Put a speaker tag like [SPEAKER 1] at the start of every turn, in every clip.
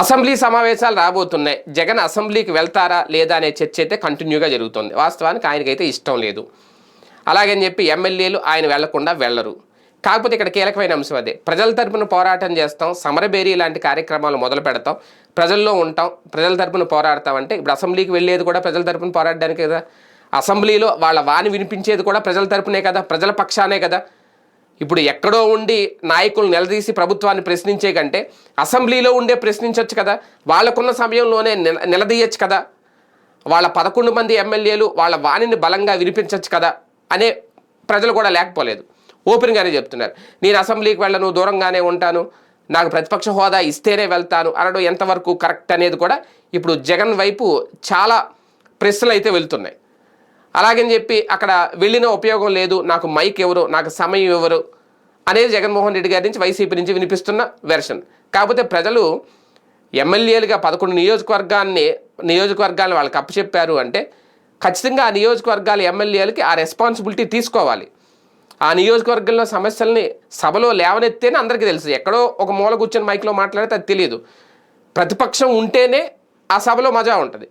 [SPEAKER 1] Assembly సమావేశాలు రాబోతున్నాయి. జగన్ అసెంబ్లీకి వెళ్తారా లేదా అనే చర్చ అయితే కంటిన్యూగా జరుగుతుంది. వాస్తవానికి ఆయనకైతే ఇష్టం లేదు. అలాగని చెప్పి ఎమ్మెల్యేలు ఆయన వెళ్ళకుండా వెళ్ళరు కాకపోతే ఇక్కడ కీలకమైన అంశం అదే. ప్రజల తరపున పోరాటం చేస్తాం సమరబేరీ లాంటి కార్యక్రమాలు మొదలు పెడతాం ప్రజల్లో ఉంటాం ప్రజల తరపున పోరాడతాం అంటే ఇప్పుడు అసెంబ్లీకి వెళ్ళేది కూడా ప్రజల తరపున పోరాడడానికి కదా. అసెంబ్లీలో వాళ్ళ వాణి వినిపించేది కూడా ప్రజల తరపునే కదా ప్రజల పక్షానే కదా. ఇప్పుడు ఎక్కడో ఉండి నాయకులు నిలదీసి ప్రభుత్వాన్ని ప్రశ్నించే కంటే అసెంబ్లీలో ఉండే ప్రశ్నించవచ్చు కదా. వాళ్ళకున్న సమయంలోనే నిల నిలదీయచ్చు కదా. వాళ్ళ పదకొండు మంది ఎమ్మెల్యేలు వాళ్ళ వాణిని బలంగా వినిపించవచ్చు కదా అనే ప్రజలు కూడా లేకపోలేదు. ఓపెన్గానే చెప్తున్నారు. నేను అసెంబ్లీకి వెళ్ళను దూరంగానే ఉంటాను. నాకు ప్రతిపక్ష హోదా ఇస్తేనే వెళ్తాను అనడం ఎంతవరకు కరెక్ట్ అనేది కూడా ఇప్పుడు జగన్ వైపు చాలా ప్రశ్నలు అయితే వెళ్తున్నాయి. అలాగని చెప్పి అక్కడ వెళ్ళిన ఉపయోగం లేదు. నాకు మైక్ ఎవరు? నాకు సమయం ఎవరు? అనేది జగన్మోహన్ రెడ్డి గారి నుంచి వైసీపీ నుంచి వినిపిస్తున్న వెర్షన్. కాకపోతే ప్రజలు ఎమ్మెల్యేలుగా పదకొండు నియోజకవర్గాన్ని నియోజకవర్గాలను వాళ్ళకి అప్పచెప్పారు అంటే ఖచ్చితంగా ఆ నియోజకవర్గాల ఎమ్మెల్యేలకి ఆ రెస్పాన్సిబిలిటీ తీసుకోవాలి. ఆ నియోజకవర్గంలో సమస్యల్ని సభలో లేవనెత్తేనే అందరికీ తెలుసు. ఎక్కడో ఒక మూల కూర్చొని మైక్లో మాట్లాడితే అది తెలియదు ప్రతిపక్షం ఉంటేనే ఆ సభలో మజా ఉంటుంది.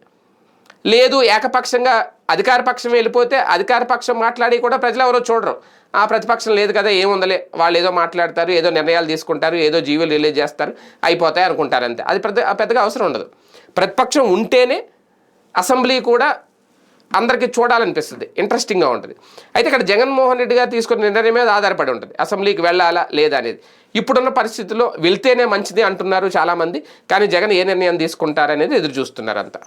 [SPEAKER 1] లేదు ఏకపక్షంగా అధికార పక్షం వెళ్ళిపోతే అధికార పక్షం మాట్లాడి కూడా ప్రజలు ఎవరో చూడరు. ఆ ప్రతిపక్షం లేదు కదా ఏముందలే వాళ్ళు ఏదో మాట్లాడతారు ఏదో నిర్ణయాలు తీసుకుంటారు ఏదో జీవోలు రిలీజ్ చేస్తారు అయిపోతాయి అనుకుంటారు అంతే. అది పెద్ద పెద్దగా అవసరం ఉండదు. ప్రతిపక్షం ఉంటేనే అసెంబ్లీ కూడా అందరికీ చూడాలనిపిస్తుంది ఇంట్రెస్టింగ్గా ఉంటుంది. అయితే ఇక్కడ జగన్మోహన్ రెడ్డి గారు తీసుకున్న నిర్ణయం మీద ఆధారపడి ఉంటుంది. అసెంబ్లీకి వెళ్ళాలా లేదా అనేది. ఇప్పుడున్న పరిస్థితుల్లో వెళ్తేనే మంచిది అంటున్నారు చాలామంది కానీ జగన్ ఏ నిర్ణయం తీసుకుంటారనేది ఎదురు చూస్తున్నారు అంతా.